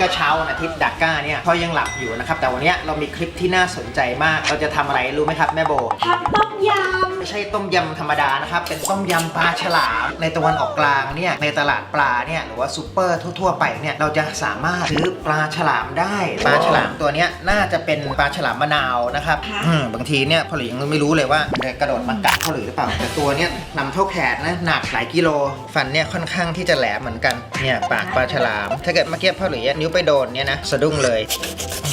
ก็เช้าวันอาทิตย์ดักก้าเนี่ยเขายังหลับอยู่นะครับ แต่วันเนี้ยเรามีคลิปที่น่าสนใจมาก เราจะทำอะไรรู้ไหมครับแม่โบทำต้มยไม่ใช่ต้มยำธรรมดานะครับ เป็นต้มยำปลาฉลาม ในตะวันออกกลางเนี่ย ในตลาดปลาเนี่ย หรือว่าซูเปอร์ทั่วๆไปเนี่ย เราจะสามารถซื้อปลาฉลามได้ ปลาฉลามตัวเนี้ยน่าจะเป็นปลาฉลามมะนาวนะครับอืมบางทีเนี่ยพ่อหลิงไม่รู้เลยว่ามันจะกระโดดมากัดพ่อหลิหรือเปล่า แต่ตัวเนี้ยลำเท่าแขนนะ หนักหลายกิโล ฟันเนี่ยค่อนข้างที่จะแหลมเหมือนกัน เนี่ยปากปลาฉลาม ถ้าเกิดเมื่อกี้พ่อหลินิ้วไปโดนเนี่ยนะสะดุ้งเลย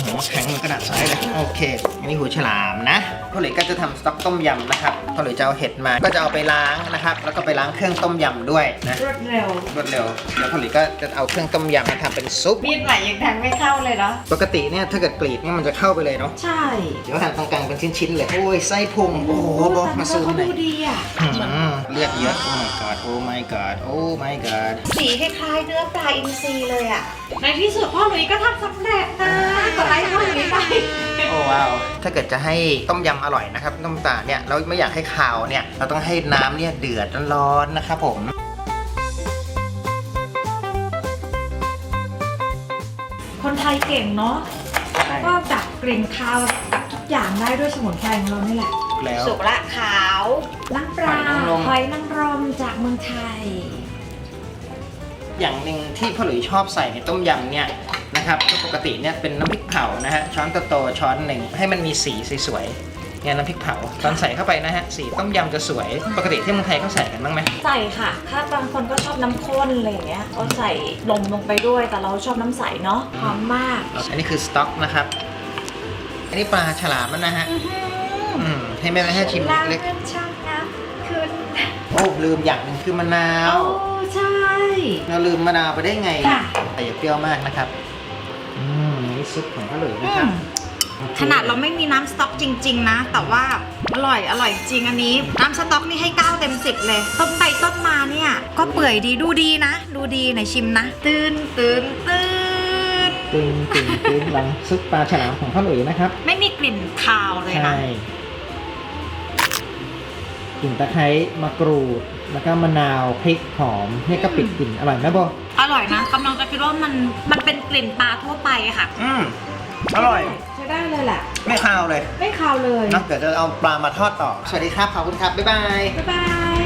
โอ้โหแข็งเหมือนกระดาษทรายเลยโอเคอันนี้หูฉลามนะพ่อหลิก็จะทำสต๊อกต้มยำนะครับพ่อหลิจะเอาเห็ดมาก็จะเอาไปล้างนะครับ แล้วก็ไปล้างเครื่องต้มยำด้วยนะำรวดเร็วรวดเร็วแล้วพ่อหลิก็จะเอาเครื่องต้มยำมาทำเป็นซุปมีดไหนยังแทงไม่เข้าเลยเนาะปกติเนี่ยถ้าเกิดกรีดเนี่ยมันจะเข้าไปเลยเนาะใช่เดี๋ยวหั่นตรงกลางเป็นชิ้นๆเลยโอ้ยไส้พุงโอ้โหบอกมาซูมเขาหน่อยดูดีอะอืมเรียกเยอะโอ้ my god โอ้ my god โอ้ my god สีคล้ายๆเนื้อปลาอินทรีเลยอะในที่สุดพ่อหลุยก็ทำสำเร็จนะกดไลค์พ่อหลุยไปโอ้ว้าว ถ้าเกิดจะให้ต้มยำอร่อยนะครับต้มตาเนี่ยเราไม่อยากให้คาวเนี่ย เราต้องให้น้ำเนี่ยเดือดร้อนๆนะครับผมคนไทยเก่งเนาะก็ดับกลิ่นคาวกับทุกอย่างได้ด้วยสมุนไพรของเรานี่แหละแล้วสุกละขาวน้ำปลาหอยนางรมจากเมืองไทย อย่างหนึ่งที่พ่อหลุยชอบใส่ในต้มยำเนี่ยนะครับก็ปกติเนี่ยเป็นน้ำพริกเผานะฮะช้อนโตๆช้อนหนึ่งให้มันมีสีสวยๆเนี่ยน้ำพริกเผาตอนใส่เข้าไปนะฮะสีต้มยำจะสวย ปกติที่เมืองไทยเขาใส่กันบ้างไหมใส่ค่ะ ถ้าบางคนก็ชอบน้ำข้นอะไรอย่างเงี้ยก็ใส่นมลงไปด้วย แต่เราชอบน้ำใสเนาะหอมมาก อันนี้คือสต็อกนะครับ อันนี้ปลาฉลามมันนะฮะอืมให้แม่ให้ชิมล้างเล็กเงินช่างน้ำขึ้นโอ้ลืมอย่างหนึ่งคือมะนาว โอ้ใช่ เราลืมมะนาวไปได้ไง ค่ะ แต่อย่าเปรี้ยวมากนะครับ อืมนี่ซุปของพ่อหลุยนะอืครับมโอคขนาดเราไม่มีน้ำสต๊อกจริง ๆ นะ แต่ว่าอร่อยอร่อยจริงอันนี้ น้ำสต๊อกนี่ให้ 9 เต็ม 10 เลย ต้มไปต้มมาเนี่ย ก็เปื่อยดีดูดีนะ ดูดีไหนชิมนะ ตื่นตื่นตื่นตึงตึงตึงหลังซุปปลาฉลามของพ่อหลุยนะครับ ไม่มีกลิ่นคาวเลยนะ ใช่ก ลิ่นตะไคร้มะกรูด แล้วก็มะนาวพริกหอมเนี่ยก็ปิดกลิ่นอร่อยไหมโบอร่อยนะกำลังจะคิดว่ามันมันเป็นกลิ่นปลาทั่วไปอะค่ะ อืมอร่อย ใช้ได้เลยแหละ ไม่คาวเลยไม่คาวเลยเนอะเดี๋ยวจะเอาปลามาทอดต่อ สวัสดีครับขอบคุณครับ บ๊ายบาย บ๊ายบาย